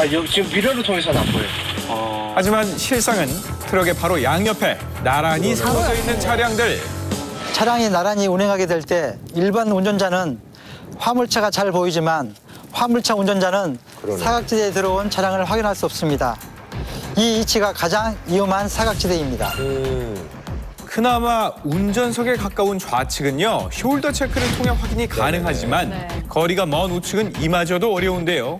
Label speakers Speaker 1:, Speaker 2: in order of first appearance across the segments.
Speaker 1: 아, 여기 지금 미러를 통해서는 안 보여요.
Speaker 2: 하지만 실상은 트럭의 바로 양옆에 나란히 세워져 있는 차량들.
Speaker 3: 차량이 나란히 운행하게 될 때 일반 운전자는 화물차가 잘 보이지만 화물차 운전자는 사각지대에 들어온 차량을 확인할 수 없습니다. 이 위치가 가장 위험한 사각지대입니다.
Speaker 2: 그나마 운전석에 가까운 좌측은요 숄더 체크를 통해 확인이 가능하지만
Speaker 4: 네.
Speaker 2: 거리가 먼 우측은 이마저도 어려운데요.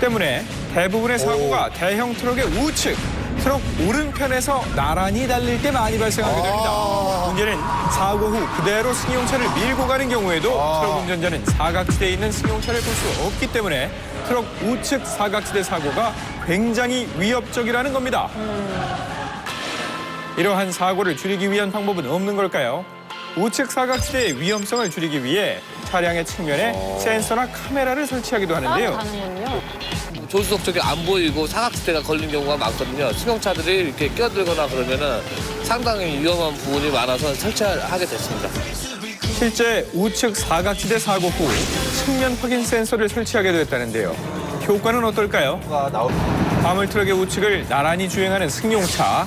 Speaker 2: 때문에 대부분의 사고가 대형 트럭의 우측, 트럭 오른편에서 나란히 달릴 때 많이 발생하게 됩니다. 문제는 사고 후 그대로 승용차를 밀고 가는 경우에도 트럭 운전자는 사각지대에 있는 승용차를 볼 수 없기 때문에 트럭 우측 사각지대 사고가 굉장히 위협적이라는 겁니다. 이러한 사고를 줄이기 위한 방법은 없는 걸까요? 우측 사각지대의 위험성을 줄이기 위해 차량의 측면에 센서나 카메라를 설치하기도 하는데요.
Speaker 4: 가는군요.
Speaker 5: 조수석 쪽이 안 보이고 사각지대가 걸린 경우가 많거든요. 승용차들이 이렇게 끼어들거나 그러면은 상당히 위험한 부분이 많아서 설치하게 됐습니다.
Speaker 2: 실제 우측 사각지대 사고 후 측면 확인 센서를 설치하게 됐다는데요. 효과는 어떨까요? 화물 트럭의 우측을 나란히 주행하는 승용차.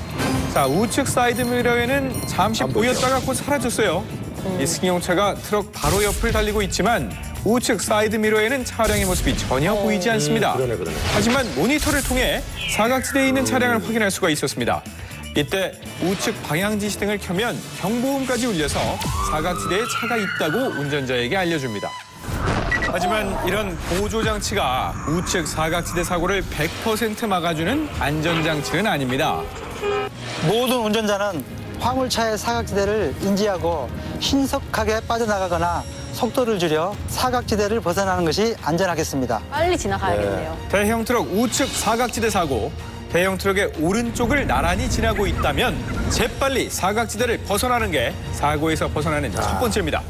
Speaker 2: 자, 우측 사이드 미러에는 잠시 보였다가 곧 사라졌어요. 이 승용차가 트럭 바로 옆을 달리고 있지만 우측 사이드 미러에는 차량의 모습이 전혀 보이지 않습니다. 하지만 모니터를 통해 사각지대에 있는 차량을 확인할 수가 있었습니다. 이때 우측 방향 지시 등을 켜면 경보음까지 울려서 사각지대에 차가 있다고 운전자에게 알려줍니다. 하지만 이런 보조 장치가 우측 사각지대 사고를 100% 막아주는 안전 장치는 아닙니다.
Speaker 3: 모든 운전자는 화물차의 사각지대를 인지하고 신속하게 빠져나가거나 속도를 줄여 사각지대를 벗어나는 것이 안전하겠습니다.
Speaker 4: 빨리 지나가야겠네요.
Speaker 2: 대형 트럭 우측 사각지대 사고. 대형 트럭의 오른쪽을 나란히 지나고 있다면 재빨리 사각지대를 벗어나는 게 사고에서 벗어나는 첫 번째입니다.